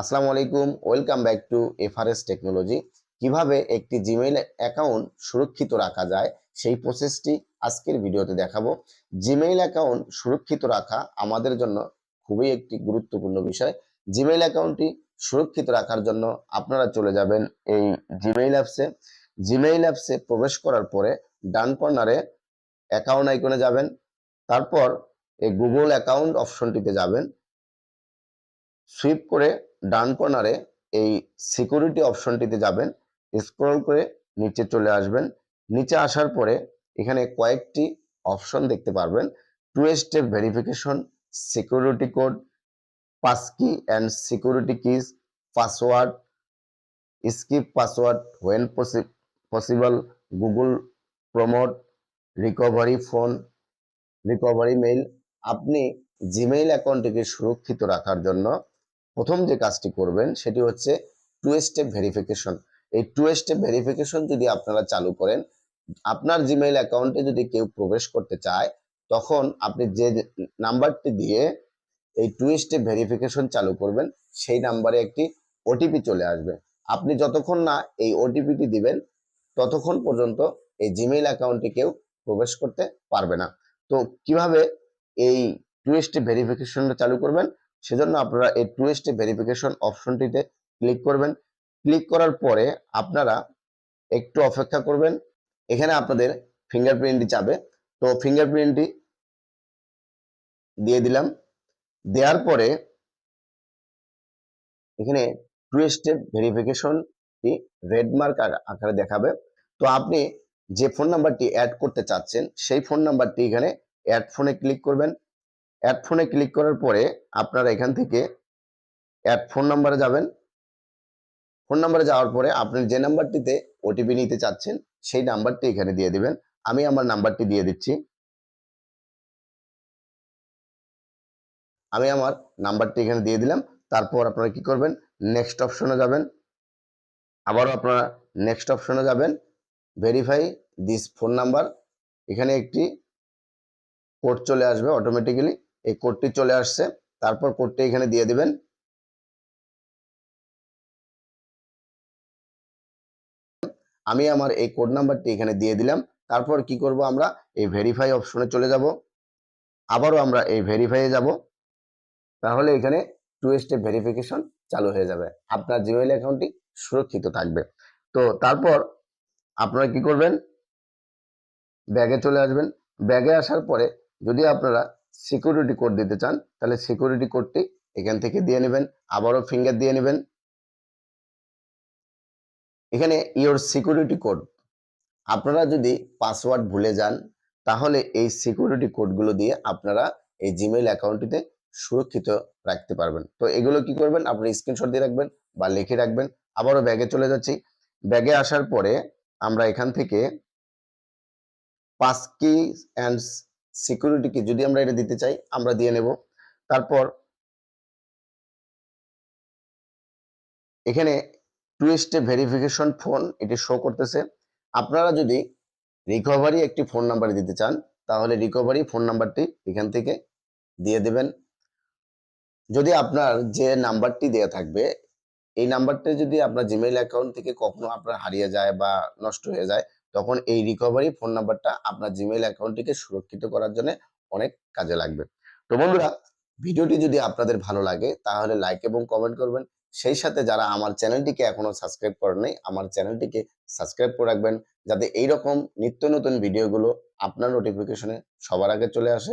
আসসালামু আলাইকুম, welcome back to FRS technology. কীভাবে একটি জিমেইল অ্যাকাউন্ট সুরক্ষিত রাখা যায়, সেই প্রসেসটি আজকের ভিডিওতে দেখাবো। জিমেইল অ্যাকাউন্ট সুরক্ষিত রাখা আমাদের জন্য খুবই একটি গুরুত্বপূর্ণ বিষয়। জিমেইল অ্যাকাউন্টটি সুরক্ষিত রাখার জন্য আপনারা চলে যাবেন এই জিমেইল অ্যাপসে জিমেইল অ্যাপসে প্রবেশ করার পরে ডান কর্নারে অ্যাকাউন্ট আইকনে যাবেন, তারপর এই গুগল অ্যাকাউন্ট অপশনটিতে যাবেন। সুইপ করে ডান কর্নারে এই সিকিউরিটি অপশনটিতে যাবেন স্ক্রল করে নিচে চলে আসবেন। নিচে আসার পরে এখানে কয়েকটি অপশন দেখতে পারবেন। Two step verification security code passkey and security keys password skip password when possible Google prompt recovery phone recovery mail আপনি জিমেইল অ্যাকাউন্টটিকে সুরক্ষিত রাখার জন্য প্রথম যে কাজটি করবেন সেটি হচ্ছে টু স্টেপ ভেরিফিকেশন এই টু স্টেপ ভেরিফিকেশন যদি আপনারা চালু করেন, আপনার জিমেইল অ্যাকাউন্টে যদি কেউ প্রবেশ করতে চায়, তখন আপনি যে নাম্বারটি দিয়ে এই টু স্টেপ ভেরিফিকেশন চালু করবেন, সেই নাম্বারে একটি ওটিপি চলে আসবে। আপনি যতক্ষণ না এই ওটিপিটি দিবেন, ততক্ষণ পর্যন্ত এই জিমেইল অ্যাকাউন্টে কেউ প্রবেশ করতে পারবে না। তো কীভাবে এই টু স্টেপ ভেরিফিকেশনটা চালু করবেন? সেজন্য আপনারা এই টু স্টেপ ভেরিফিকেশন অপশনটিতে ক্লিক করবেন। ক্লিক করার পরে আপনারা একটু অপেক্ষা করবেন। এখানে আপনাদের ফিঙ্গারপ্রিন্টটি চাবে তো ফিঙ্গারপ্রিন্টটি দিয়ে দিলাম। দেওয়ার পরে এখানে টু স্টেপ ভেরিফিকেশনটি রেড মার্ক আকারে দেখাবে। তো আপনি যে ফোন নাম্বারটি অ্যাড করতে চাচ্ছেন, সেই ফোন নাম্বারটি এখানে অ্যাড ফোনে ক্লিক করবেন। অ্যাড ফোনে ক্লিক করার পরে আপনারা এখান থেকে অ্যাড ফোন নাম্বারে যাবেন। ফোন নাম্বারে যাওয়ার পরে আপনি যে নাম্বারটিতে ওটিপি নিতে চাচ্ছেন, সেই নাম্বারটি এখানে দিয়ে দিবেন। আমি আমার নাম্বারটি দিয়ে দিচ্ছি। আমি আমার নাম্বারটি এখানে দিয়ে দিলাম। তারপর আপনারা কি করবেন? নেক্সট অপশনে যাবেন। আবারও আপনারা নেক্সট অপশনে যাবেন। ভেরিফাই দিস ফোন নাম্বার এখানে একটি কোড চলে আসবে অটোমেটিক্যালি এই কোডটি চলে আসছে। তারপর কোডটি এখানে দিয়ে দিবেন। আমি আমার এই কোড নাম্বারটি এখানে দিয়ে দিলাম। তারপর কি করব আমরা? এই ভেরিফাই অপশনে চলে যাব। আবারও আমরা এই ভেরিফাইয়ে যাব। তাহলে এখানে টু স্টেপ ভেরিফিকেশন চালু হয়ে যাবে। আপনার জিমেইল অ্যাকাউন্টটি সুরক্ষিত থাকবে। তো তারপর আপনারা কি করবেন? ব্যাগে চলে আসবেন। ব্যাগে আসার পরে যদি আপনারা সিকিউরিটি কোড দিতে চান, তাহলে সিকিউরিটি কোডটি এখান থেকে দিয়ে নেবেন, আবারও ফিঙ্গার দিয়ে নেবেন। এখানে ইওর সিকিউরিটি কোড আপনারা যদি পাসওয়ার্ড ভুলে যান, তাহলে এই সিকিউরিটি কোডগুলো দিয়ে আপনারা এই জিমেইল অ্যাকাউন্টটিতে সুরক্ষিত রাখতে পারবেন। তো এগুলো কি করবেন? আপনি স্ক্রিনশট দিয়ে রাখবেন বা লিখে রাখবেন। আবারও ব্যাগে চলে যাচ্ছি। ব্যাগে আসার পরে আমরা এখান থেকে পাস কি অ্যান্ড সিকিউরিটি কি যদি আমরা এটা দিতে চাই, আমরা দিয়ে নেব। তারপর এখানে টু স্টেপ ভেরিফিকেশন ফোন এটি শো করতেছে। আপনারা যদি রিকভারি একটি ফোন নাম্বার দিতে চান, তাহলে রিকভারি ফোন নাম্বারটি এখান থেকে দিয়ে দেবেন। যদি আপনার যে নাম্বারটি দেয়া থাকবে, এই নাম্বারটা যদি আপনার জিমেইল অ্যাকাউন্ট থেকে কখনো আপনার হারিয়ে যায় বা নষ্ট হয়ে যায় তখন এই রিকভারি ফোন নাম্বারটা আপনার জিমেইল অ্যাকাউন্টটিকে সুরক্ষিত করার জন্য অনেক কাজে লাগবে। তো বন্ধুরা, ভিডিওটি যদি আপনাদের ভালো লাগে, তাহলে লাইক এবং কমেন্ট করবেন। সেই সাথে যারা আমার চ্যানেলটিকে এখনও সাবস্ক্রাইব করেন নাই আমার চ্যানেলটিকে সাবস্ক্রাইব করে রাখবেন। যাতে এইরকম নিত্য নতুন ভিডিওগুলো আপনার নোটিফিকেশনে সবার আগে চলে আসে।